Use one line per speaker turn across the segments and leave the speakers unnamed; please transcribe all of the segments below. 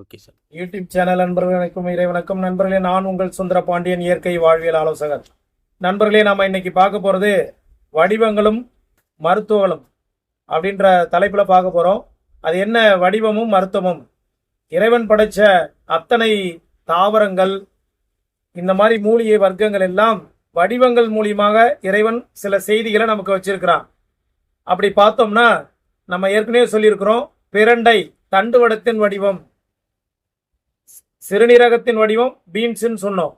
Okay sir.
YouTube channel நண்பர்களுக்கும் இறை வணக்கம். நண்பர்களே நான் உங்கள் சுந்தர பாண்டியன் இயற்கை வாழ்வியல் ஆலோசகர். நண்பர்களே நாம் இன்னைக்கு பார்க்க போகிறது வடிவங்களும் மருத்துவங்களும் அப்படின்ற தலைப்பில் பார்க்க போகிறோம் அது என்ன வடிவமும் மருத்துவமும்? இறைவன் படைச்ச அத்தனை தாவரங்கள் இந்த மாதிரி மூலிகை வர்க்கங்கள் எல்லாம் வடிவங்கள் மூலியமாக இறைவன் சில செய்திகளை நமக்கு வச்சிருக்கிறான். அப்படி பார்த்தோம்னா நம்ம ஏற்கனவே சொல்லியிருக்கிறோம் பிரண்டை தண்டுவடத்தின் வடிவம். சிறுநீரகத்தின் வடிவம் பீன்ஸுன்னு சொன்னோம்.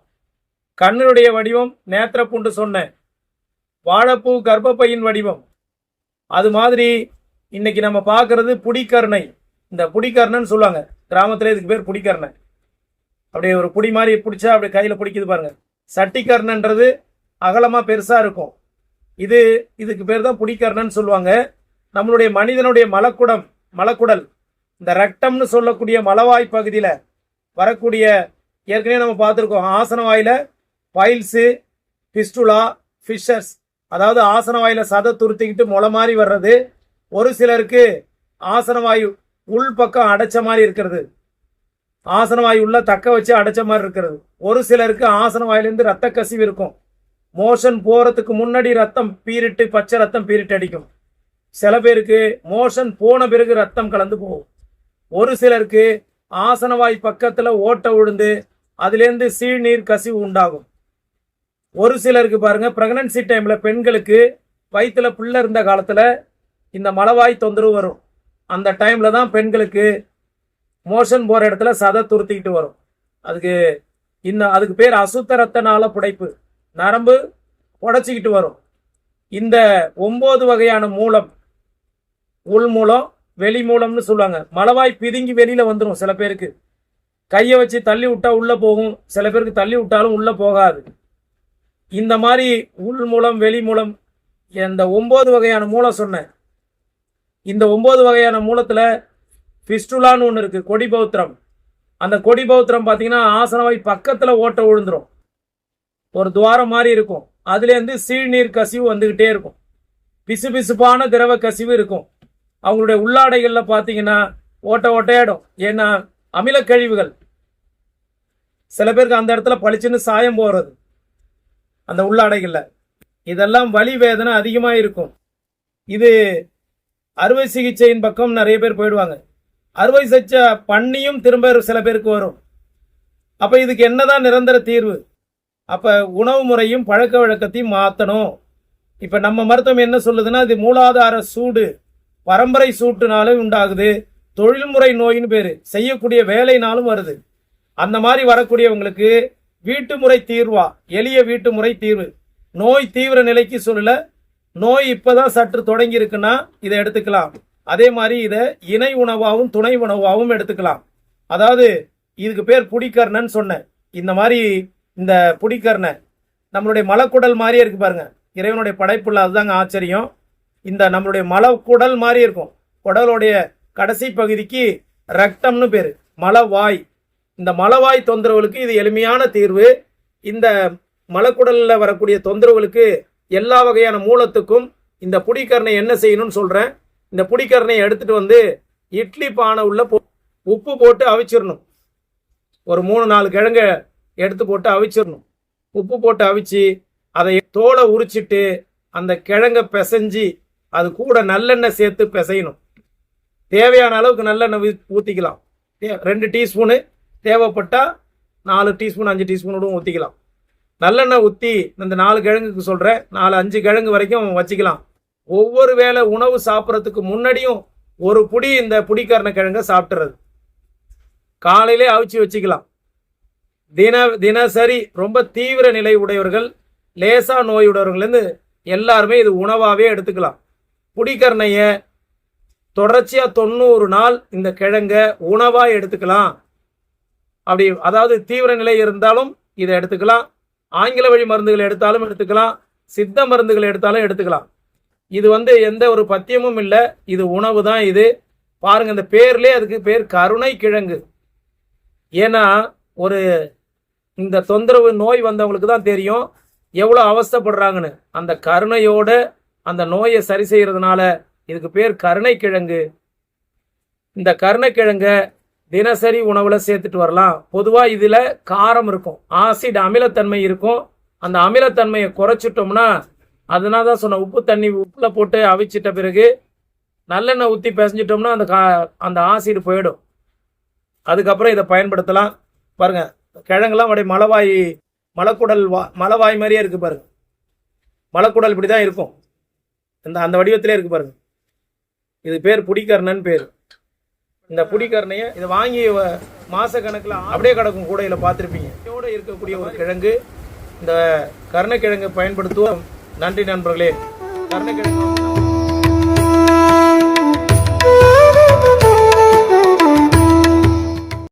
கண்ணினுடைய வடிவம் நேத்திரப்புண்டு சொன்னேன் வாழைப்பூ கர்ப்பப்பையின் வடிவம். அது மாதிரி இன்னைக்கு நம்ம பார்க்கறது புடிக்கர்ணை இந்த புடிக்கர்ணன்னு சொல்லுவாங்க. கிராமத்தில் இதுக்கு பேர் புடிக்கரணை அப்படியே ஒரு புடி மாதிரி பிடிச்சா அப்படியே கையில் பிடிக்குது பாருங்க. சட்டிக்கர்ணன்றது அகலமாக பெருசாக இருக்கும். இது இதுக்கு பேர் தான் புடிக்கர்ணன்னு சொல்லுவாங்க. நம்மளுடைய மனிதனுடைய மலக்குடம் மலக்குடல். இந்த ரத்தம்னு சொல்லக்கூடிய மலவாய் பகுதியில் வரக்கூடிய ஏற்கனவே நம்ம பார்த்துருக்கோம் ஆசன வாயில பைல்ஸு பிஸ்டுலா ஃபிஷர்ஸ் அதாவது ஆசன வாயில சதை துருத்திக்கிட்டு முளை மாதிரி வர்றது. ஒரு சிலருக்கு ஆசன வாயு உள் பக்கம் அடைச்ச மாதிரி இருக்கிறது. ஆசன வாயு உள்ள தக்க வச்சு அடைச்ச மாதிரி இருக்கிறது. ஒரு சிலருக்கு ஆசன வாயிலிருந்து ரத்த கசிவு இருக்கும். மோஷன் போறதுக்கு முன்னாடி ரத்தம் பீரிட்டு பச்சை ரத்தம் பீரிட்டு அடிக்கும். சில பேருக்கு மோஷன் போன பிறகு ரத்தம் கலந்து போகும். ஒரு சிலருக்கு ஆசனவாய் பக்கத்தில் ஓட்டை விழுந்து அதுலேருந்து சீழ்நீர் கசிவு உண்டாகும். ஒரு சிலருக்கு பாருங்கள் ப்ரெக்னன்சி டைமில் பெண்களுக்கு வயிற்றில் புள்ள இருந்த காலத்தில் இந்த மலவாய் தொந்தரவு வரும். அந்த டைமில் தான் பெண்களுக்கு மோஷன் போகிற இடத்துல சதை துருத்திக்கிட்டு வரும். அதுக்கு இந்த அதுக்கு பேர் அசுத்த புடைப்பு. நரம்பு உடைச்சிக்கிட்டு வரும். இந்த ஒம்பது வகையான மூலம் உள் மூலம் வெளி மூலம்னு சொல்லுவாங்க. மலவாய் பிதுங்கி வெளியில வந்துடும் சில பேருக்கு. கையை வச்சு தள்ளி விட்டா உள்ள போகும். சில பேருக்கு தள்ளி விட்டாலும் உள்ள போகாது. இந்த மாதிரி உள் மூலம் வெளி மூலம் இந்த ஒம்பது வகையான மூலம் சொன்னேன். இந்த ஒம்பது வகையான மூலத்துல பிஸ்டுலான்னு ஒன்று இருக்கு கொடி பௌத்திரம் அந்த கொடி பௌத்திரம் பார்த்தீங்கன்னா ஆசனவாய் பக்கத்துல ஓட்ட விழுந்துரும் ஒரு துவாரம் மாதிரி இருக்கும். அதுலேருந்து சீழ்நீர் கசிவு வந்துகிட்டே இருக்கும். பிசு பிசுப்பான திரவ கசிவு இருக்கும். அவங்களுடைய உள்ளாடைகளில் பார்த்தீங்கன்னா ஓட்ட ஓட்டையாடும் ஏன்னா அமில கழிவுகள். சில பேருக்கு அந்த இடத்துல பளிச்சுன்னு சாயம் போகிறது அந்த உள்ளாடைகளில். இதெல்லாம் வலி வேதனை அதிகமாக இருக்கும் இது அறுவை சிகிச்சையின் பக்கம் நிறைய பேர் போயிடுவாங்க. அறுவை சிகிச்சை பண்ணியும் திரும்ப சில பேருக்கு வரும். அப்போ இதுக்கு என்னதான் நிரந்தர தீர்வு? அப்போ உணவு முறையும் பழக்க வழக்கத்தையும் மாற்றணும் இப்போ நம்ம மருத்துவம் என்ன சொல்லுதுன்னா இது மூலாதார சூடு. பரம்பரை சூட்டுனாலும் உண்டாகுது. தொழில்முறை நோயின்னு பேரு. செய்யக்கூடிய வேலைனாலும் வருது. அந்த மாதிரி வரக்கூடியவங்களுக்கு வீட்டு முறை தீர்வா? எளிய வீட்டு முறை தீர்வு. நோய் தீவிர நிலைக்கு சொல்லல. நோய் இப்பதான் சற்று தொடங்கி இருக்குன்னா இதை எடுத்துக்கலாம். அதே மாதிரி இதை இணை உணவாகவும் துணை உணவாகவும் எடுத்துக்கலாம். அதாவது இதுக்கு பேர் புடிக்கர்ணன்னு சொன்னேன். இந்த மாதிரி இந்த புடிக்கர்ணை நம்மளுடைய மலக்குடல் மாதிரியே இருக்கு பாருங்க. இறைவனுடைய படைப்புள்ள அதுதாங்க ஆச்சரியம். இந்த நம்மளுடைய மலக்குடல் மாதிரி இருக்கும். குடலுடைய கடைசி பகுதிக்கு ரக்தம்னு பேர். மலவாய். இந்த மலவாய் தொந்தரவுகளுக்கு இது எளிமையான தீர்வு. இந்த மலக்குடலில் வரக்கூடிய தொந்தரவுகளுக்கு எல்லா வகையான மூலத்துக்கும் இந்த புடிக்கரணை என்ன செய்யணும்னு சொல்கிறேன் இந்த புடிக்கரணையை எடுத்துட்டு வந்து இட்லி பானை உள்ள போ- உப்பு போட்டு அவிச்சிடணும். ஒரு மூணு நாலு கிழங்க எடுத்து போட்டு அவிச்சிடணும். உப்பு போட்டு அவிச்சு அதை தோலை உரிச்சிட்டு அந்த கிழங்கை பிசைஞ்சு அது கூட நல்லெண்ணெய் சேர்த்து பிசையணும். தேவையான அளவுக்கு நல்லெண்ணெய் ஊ- தே- ரெண்டு டீஸ்பூனு. தேவைப்பட்டால் நாலு டீஸ்பூன் அஞ்சு டீஸ்பூனோடும் ஊற்றிக்கலாம் நல்லெண்ணெய் ஊற்றி இந்த நாலு கிழங்குக்கு சொல்கிறேன் நாலு அஞ்சு கிழங்கு வரைக்கும் வச்சுக்கலாம். ஒவ்வொரு வேளை உணவு சாப்பிட்றதுக்கு முன்னாடியும் ஒரு புடி இந்த புடிக்கரண கிழங்கை சாப்பிட்றது காலையிலே அவிச்சு வச்சுக்கலாம். தின தினசரி ரொம்ப தீவிர நிலை உடையவர்கள் லேசா நோய் உடையவர்கள்லேருந்து எல்லாருமே இது உணவாகவே எடுத்துக்கலாம். புடிக்கரணைய தொடர்ச்சியா தொண்ணூறு நாள் இந்த கிழங்க உணவா எடுத்துக்கலாம். அப்படி அதாவது தீவிர நிலை இருந்தாலும் இதை எடுத்துக்கலாம். ஆங்கில வழி மருந்துகள் எடுத்தாலும் எடுத்துக்கலாம். சித்த மருந்துகள் எடுத்தாலும் எடுத்துக்கலாம். இது வந்து எந்த ஒரு பத்தியமும் இல்லை. இது உணவு தான் இது. பாருங்க இந்த பேர்லேயே அதுக்கு பேர் கருணை கிழங்கு. ஏன்னா ஒரு இந்த தொந்தரவு நோய் வந்தவங்களுக்கு தான் தெரியும். எவ்வளோ அவஸ்தைப்படுறாங்கன்னு. அந்த கருணையோட அந்த நோயை சரி செய்கிறதுனால இதுக்கு பேர் கருணைக்கிழங்கு. இந்த கருணைக்கிழங்க தினசரி உணவில் சேர்த்துட்டு வரலாம். பொதுவாக இதில் காரம் இருக்கும். ஆசிட் அமிலத்தன்மை இருக்கும். அந்த அமிலத்தன்மையை குறைச்சிட்டோம்னா அதனால தான் சொன்ன உப்பு தண்ணி உப்பில் போட்டு அவிச்சிட்ட பிறகு நல்லெண்ணெய் ஊற்றி பிசைஞ்சிட்டோம்னா அந்த கா அந்த ஆசிட் போயிடும். அதுக்கப்புறம் இதை பயன்படுத்தலாம். பாருங்கள் கிழங்கெல்லாம் அப்படியே மலவாய் மலக்குடல் வா மலவாய் மாதிரியே இருக்குது பாருங்கள் மலக்குடல் இப்படி தான் இருக்கும். இந்த அந்த வடிவத்திலே இருக்கு பாருங்க. இது பேர் புடிக்கர்ணன் பேர். இந்த புடிக்கரணையை இதை வாங்கி வ- மாச கணக்கில் அப்படியே கிடக்கும் கூடையில் பார்த்துருப்பீங்க. இதோட இருக்கக்கூடிய ஒரு கிழங்கு இந்த கருணைக்கிழங்கை பயன்படுத்துவோம். நன்றி நண்பர்களே. கருணக்கிழங்கு